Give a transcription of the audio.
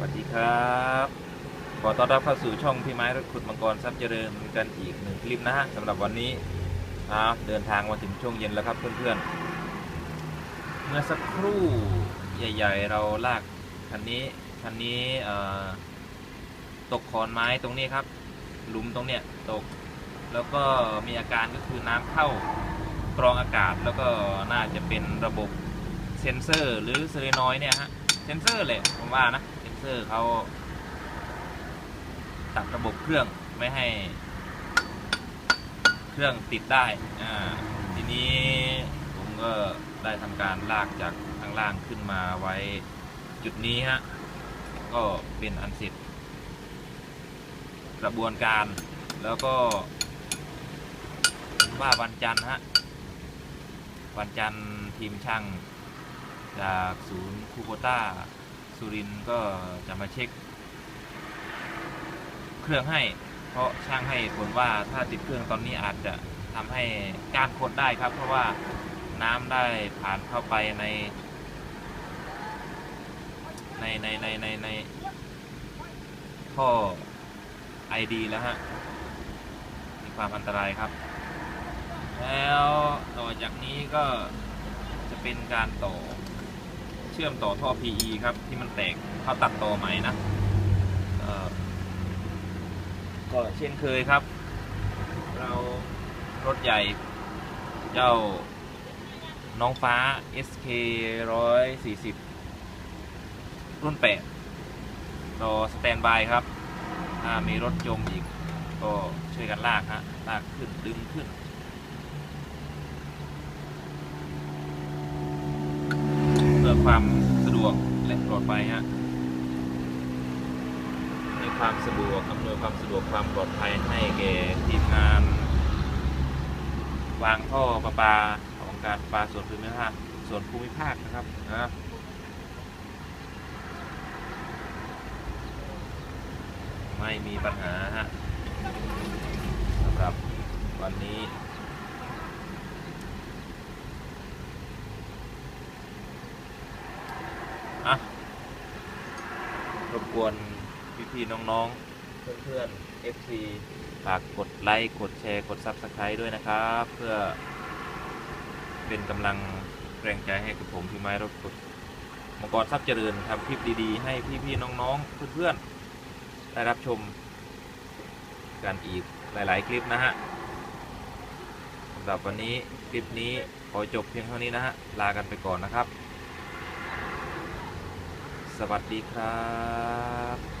สวัสดีครับ ขอต้อนรับเข้าสู่ช่องพี่ไม้รถขุดมังกรทรัพย์เจริญกันอีกหนึ่งคลิปนะฮะสำหรับวันนี้อ่าเดินทางมาถึงช่วงเย็นแล้วครับเพื่อนๆ เมื่อสักครู่ใหญ่ ๆ เราลากคันนี้คันนี้ตกขอนไม้ตรงนี้ครับ หลุมตรงเนี้ยตก แล้วก็มีอาการก็คือน้ำเข้ากรองอากาศแล้วก็น่าจะเป็นระบบเซ็นเซอร์หรือเซเลนอยด์เนี่ยฮะเซ็นเซอร์แหละผมว่านะ เซอร์เขาตัดระบบเครื่องไม่ให้ เครื่องติดได้ อ่า ทีนี้ผมก็ได้ทำการลากจากข้างล่างขึ้นมาไว้จุดนี้ฮะ ก็เป็นอันเสร็จกระบวนการแล้วก็ว่าวันจันทร์ฮะ วันจันทร์ทีมช่างจากศูนย์คูโบต้า สุรินก็จะมาเช็ค เครื่องให้ เพราะช่างให้ผลว่าถ้าติดเครื่องตอนนี้อาจจะทำให้การคดได้ครับ เพราะว่าน้ำได้ผ่านเข้าไปใน ในในในในในท่อไอดีแล้วฮะ มีความอันตรายครับ แล้วต่อจากนี้ก็จะเป็นการต่อ ชื่อมต่อท่อ PE ครับ ที่มันแตกเขาตัดต่อใหมนะก่อก็เช่นเคยครับ เรารถใหญ่เจ้าน้องฟ้า SK 140 รุ่น 8 รอสแตนบายครับ ถ้ามีรถจมอีก ก็ช่วยกันลากฮะ ลากขึ้น ดึงขึ้น เพื่อความสะดวก และปฮะให้ความสะดวกอำนวยความสะดวกความปลอดภัยให้แก่ทีมงาน วางท่อประปาของการประปาส่วนภูมิภาคส่วนภูมิภาคนะครับนะไม่มีปัญหาฮะสำหรับวันนี้อะ รบกวนพี่ๆน้องๆ เพื่อนๆ FC ฝากกดไลค์กดแชร์กด Subscribe ด้วยนะครับ เพื่อเป็นกำลังแรงใจให้กับผมพี่ไม้รถกดมังกรทรัพย์เจริญทำคลิปดีๆ ให้พี่ๆน้องๆ เพื่อนๆ ได้รับชมกันอีกหลายๆ คลิปนะฮะสำหรับวันนี้คลิปนี้ขอจบเพียงเท่านี้นะฮะ ลากันไปก่อนนะครับ สวัสดีครับ